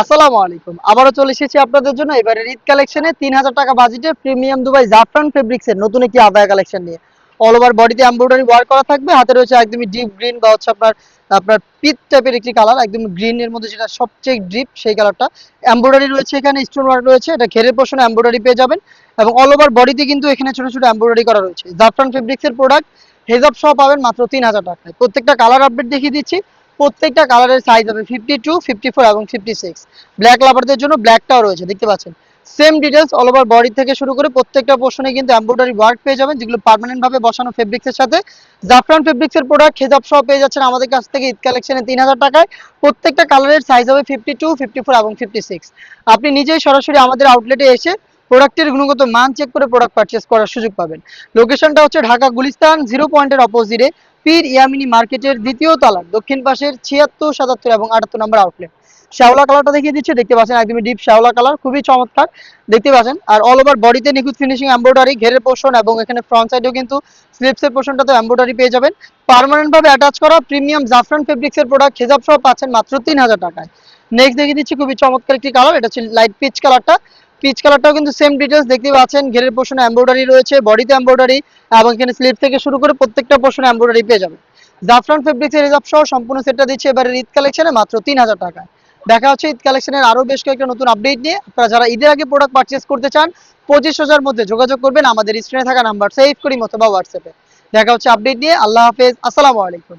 আসসালামু আলাইকুম। আবারও চলে এসেছি আপনাদের জন্য। এবারে ঈদ কালেকশনে তিন হাজার টাকা বাজেটে প্রিমিয়াম দুবাই জাফরান ফেব্রিক্সের নতুন একটি আদায় কালেকশন নিয়ে। অল ওভার বডিতে এমব্রয়ডারি করা থাকবে। হাতে রয়েছে একদমই ডিপ গ্রিন বা হচ্ছে আপনার আপনার পিচ টাইপের একটি কালার একদম গ্রিনের মধ্যে যেটা সবচেয়ে ডিপ সেই কালারটা এমব্রয়ডারি রয়েছে এখানে স্টোন ওয়ার্ক রয়েছে। এটা ঘেরের পোর্শনে এমব্রয়ডারি পেয়ে যাবেন। এবং অল ওভার বডিতে কিন্তু এখানে ছোট ছোট এমব্রয়ডারি করা রয়েছে। জাফরান ফেব্রিক্সের প্রোডাক্ট হেজাব সহ পাবেন মাত্র তিন হাজার টাকায়। প্রত্যেকটা কালার আপডেট দেখিয়ে দিচ্ছি। প্রত্যেকটা কালারের সাইজ হবে ফিফটি টু ফিফটি ফোর এবং ফিফটি সিক্স ব্ল্যাক লাভারদের জন্য ব্ল্যাকটাও রয়েছে, দেখতে পাচ্ছেন। Same details all over body থেকে শুরু করে প্রত্যেকটা পোর্শনে কিন্তু এমব্রয়ডারি ওয়ার্ক পেয়ে যাবেন, যেগুলো পার্মানেন্ট ভাবে বসানো ফেব্রিক্সের সাথে। জাফরান ফেব্রিক্সের প্রোডাক্ট খেজাব সহ পেয়ে যাচ্ছেন আমাদের কাছ থেকে ঈদ কালেকশনে তিন হাজার টাকায়। প্রত্যেকটা কালারের সাইজ হবে ফিফটি টু ফিফটি ফোর এবং ফিফটি সিক্স আপনি নিজেই সরাসরি আমাদের আউটলেটে এসে প্রোডাক্টের গুণগত মান চেক করে প্রোডাক্ট পারচেস করার সুযোগ পাবেন। লোকেশনটা হচ্ছে ঢাকা গুলিস্তান জিরো পয়েন্টের অপোজিটে পীর ইয়ামিনী মার্কেটের দ্বিতীয় তলার দক্ষিণ পাশের ছিয়াত্তর, সাতাত্তর এবং আটাত্তর নম্বর আউটলেট শ্যাওলা কালারটা দেখিয়ে দিচ্ছে, দেখতে পাচ্ছেন একদমই ডিপ শ্যাওলা কালার, খুবই চমৎকার, দেখতে পাচ্ছেন। আর অল ওভার বডিতে নিখুঁত ফিনিশিং এমব্রয়ডারি ঘেরের পোর্শন এবং এখানে ফ্রন্ট সাইডেও কিন্তু স্লিপসের পোর্শনটাতে এমব্রয়ডারি পেয়ে যাবেন। পারমানেন্ট ভাবে অ্যাটাচ করা প্রিমিয়াম জাফরান ফেব্রিক্সের প্রোডাক্ট খেজাব সহ পাচ্ছেন মাত্র তিন হাজার টাকায়। নেক্সট দেখিয়ে দিচ্ছি, খুবই চমৎকার একটি কালার এটা হচ্ছে লাইট পিচ কালারটা পিচ কালারটাও কিন্তু সেম ডিটেলস দেখতে পাচ্ছেন। ঘেরের পোর্শনে এমব্রয়ডারি রয়েছে বডিতে এমব্রয়ডারি এবং এখানে স্লিপ থেকে শুরু করে প্রত্যেকটা পোর্শনে এমব্রয়ডারি পেয়ে যাবেন। জাফরান ফেব্রিক্সের রিজার্ভ সহ সম্পূর্ণ সেটটা দিচ্ছে এবারে ঈদ কালেকশনে মাত্র তিন হাজার টাকায়। দেখা হচ্ছে ঈদ কালেকশনের আরও বেশ কয়েকটা নতুন আপডেট নিয়ে। আপনারা যারা ঈদের আগে প্রোডাক্ট পারচেস করতে চান, পঁচিশ হাজার মধ্যে যোগাযোগ করবেন। আমাদের স্ক্রিনে থাকা নাম্বার সেভ করি অথবা হোয়াটসঅ্যাপে দেখা হচ্ছে আপডেট নিয়ে। আল্লাহ হাফেজ। আসসালামু আলাইকুম।